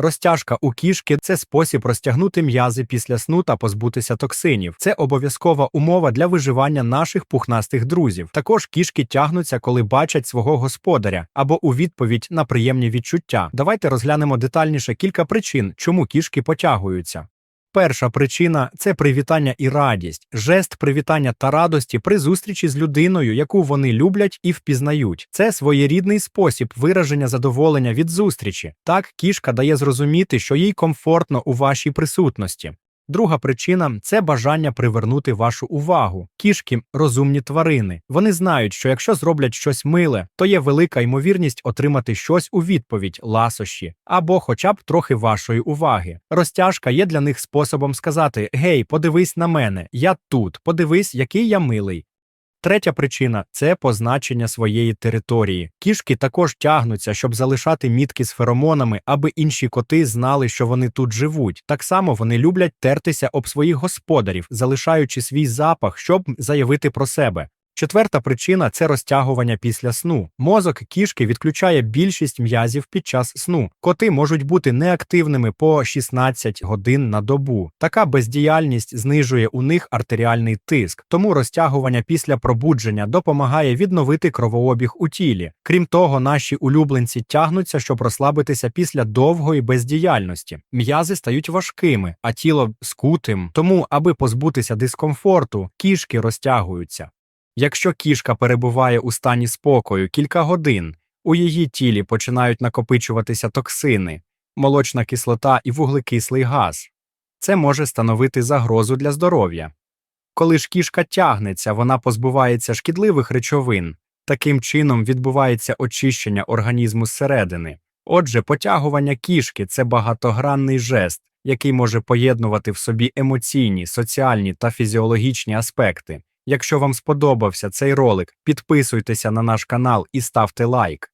Розтяжка у кішки це спосіб розтягнути м'язи після сну та позбутися токсинів. Це обов'язкова умова для виживання наших пухнастих друзів. Також кішки тягнуться, коли бачать свого господаря або у відповідь на приємні відчуття. Давайте розглянемо детальніше кілька причин, чому кішки потягуються. Перша причина це привітання і радість, жест привітання та радості при зустрічі з людиною, яку вони люблять і впізнають. Це своєрідний спосіб вираження задоволення від зустрічі. Так кішка дає зрозуміти, що їй комфортно у вашій присутності. Друга причина це бажання привернути вашу увагу. Кішки розумні тварини. Вони знають, що якщо зроблять щось миле, то є велика ймовірність отримати щось у відповідь, ласощі, або хоча б трохи вашої уваги. Розтяжка є для них способом сказати: Гей, подивись на мене, я тут, подивись, який я милий. Третя причина це позначення своєї території. Кішки також тягнуться, щоб залишати мітки з феромонами, аби інші коти знали, що вони тут живуть. Так само вони люблять тертися об своїх господарів, залишаючи свій запах, щоб заявити про себе. Четверта причина це розтягування після сну. Мозок кішки відключає більшість м'язів під час сну. Коти можуть бути неактивними по 16 годин на добу. Така бездіяльність знижує у них артеріальний тиск, тому розтягування після пробудження допомагає відновити кровообіг у тілі. Крім того, наші улюбленці тягнуться, щоб розслабитися після довгої бездіяльності. М'язи стають важкими, а тіло скутим. Тому, аби позбутися дискомфорту, кішки розтягуються. Якщо кішка перебуває у стані спокою кілька годин, у її тілі починають накопичуватися токсини, молочна кислота і вуглекислий газ. Це може становити загрозу для здоров'я. Коли ж кішка тягнеться, вона позбувається шкідливих речовин. Таким чином відбувається очищення організму зсередини. Отже, потягування кішки це багатогранний жест, який може поєднувати в собі емоційні, соціальні та фізіологічні аспекти. Якщо вам сподобався цей ролик, підписуйтеся на наш канал і ставте лайк.